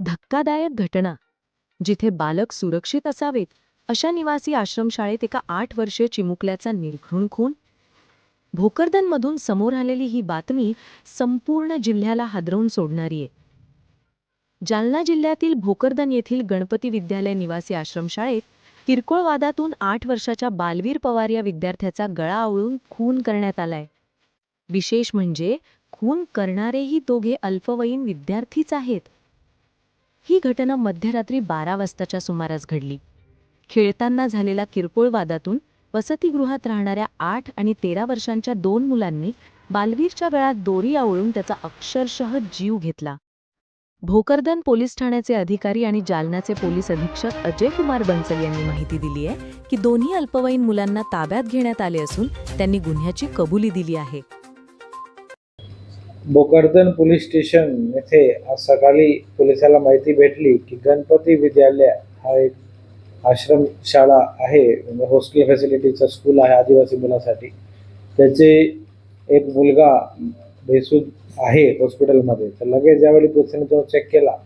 धक्कादायक घटना जिथे बालक सुरक्षित असावेत अशा निवासी आश्रमशाळेत एका आठ वर्षे चिमुकल्याचा निर्घृण खून? भोकरदनमधून समोर आलेली ही बातमी संपूर्ण जिल्ह्याला हादरवून सोडणारी आहे. जालना जिल्ह्यातील भोकरदन येथील गणपती विद्यालय निवासी आश्रमशाळेत किरकोळ वादातून आठ वर्षाच्या बालवीर पवार या विद्यार्थ्याचा गळा आवळून खून करण्यात आलाय. विशेष म्हणजे खून करणारेही दोघे अल्पवयीन विद्यार्थीच आहेत. ही घटना मध्यरात्री बारा वाजताच्या सुमारास घडली. खेळताना झालेल्या किरकोळ वादातून वसतिगृहात राहणाऱ्या आठ आणि तेरा वर्षांच्या दोन मुलांनी बालवीरच्या गळ्यात दोरी आवळून त्याचा अक्षरशः जीव घेतला. भोकरदन पोलीस ठाण्याचे अधिकारी आणि जालन्याचे पोलीस अधीक्षक अजय कुमार बन्सल यांनी माहिती दिली आहे की दोन्ही अल्पवयीन मुलांना ताब्यात घेण्यात आले असून त्यांनी गुन्ह्याची कबुली दिली आहे. भोकरदन पोलीस स्टेशन येथे आज सकाळी पोलिसाला माहिती भेटली की गणपती विद्यालय हा एक आश्रम शाळा आहे म्हणजे हॉस्टेल फॅसिलिटीचा स्कूल आहे आदिवासी मुलासाठी. त्याचे एक मुलगा बेसूद आहे हॉस्पिटलमध्ये. तर लगेच ज्यावेळी पोलिसांनी तो चेक केला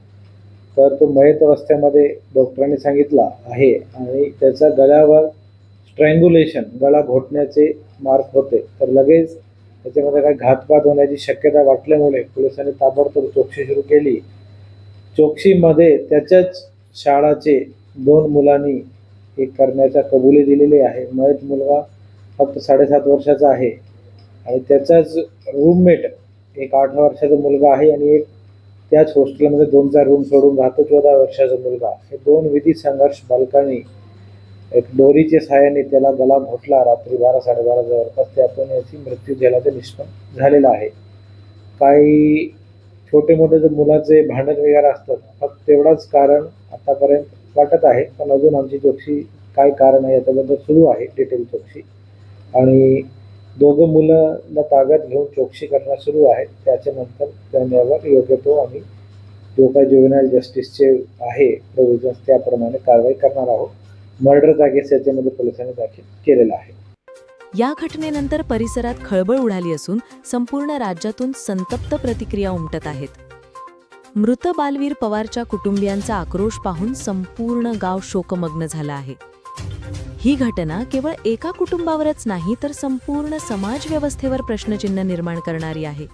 तर तो मयत अवस्थेमध्ये डॉक्टरांनी सांगितला आहे आणि त्याच्या गळ्यावर स्ट्रँग्युलेशन गळा घोटण्याचे मार्क होते. तर लगेच त्याच्यामध्ये काही घातपात होण्याची शक्यता वाटल्यामुळे पोलिसांनी ताबडतोब चौकशी सुरू केली. चौकशीमध्ये त्याच्याच शाळाचे दोन मुलांनी हे करण्याच्या कबुली दिलेली आहे. मयत मुलगा फक्त साडेसात वर्षाचा आहे आणि त्याचाच रूममेट एक आठ वर्षाचा मुलगा आहे आणि एक त्याच हॉस्टेलमध्ये दोन चार रूम सोडून राहतो चौदा वर्षाचा मुलगा. हे दोन विधी संघर्ष बालकांनी एक दोरीच्या सहाय्याने त्याला गला घोटला रात्री बारा साडेबारा जवळपास त्यातून याची मृत्यू झाल्याचं निष्पन्न झालेलं आहे. काही छोटे मोठे जे मुलाचे भांडण वगैरे असतात फक्त तेवढाच कारण आतापर्यंत वाटत आहे. पण अजून आमची चौकशी काय कारण आहे याच्याबद्दल सुरू आहे डिटेल चौकशी. आणि दोघं मुलांना ताब्यात घेऊन चौकशी करणं सुरू आहे. त्याच्यानंतर त्यांच्यावर योग्य तो आम्ही जो काय जुवेनाईल जस्टिसचे आहे प्रोव्हिजन्स त्याप्रमाणे कारवाई करणार आहोत. मर्डरचा केस याच्यामध्ये पोलिसांनी दाखल केलेला आहे. या घटनेनंतर परिसरात खळबळ उडाली असून संपूर्ण राज्यातून संतप्त प्रतिक्रिया उमटत आहेत. मृत बालवीर पवारच्या कुटुंबियांचा आक्रोश पाहून संपूर्ण गाव शोकमग्न झालं आहे. ही घटना केवळ एका कुटुंबावरच नाही तर संपूर्ण समाज व्यवस्थेवर प्रश्नचिन्ह निर्माण करणारी आहे.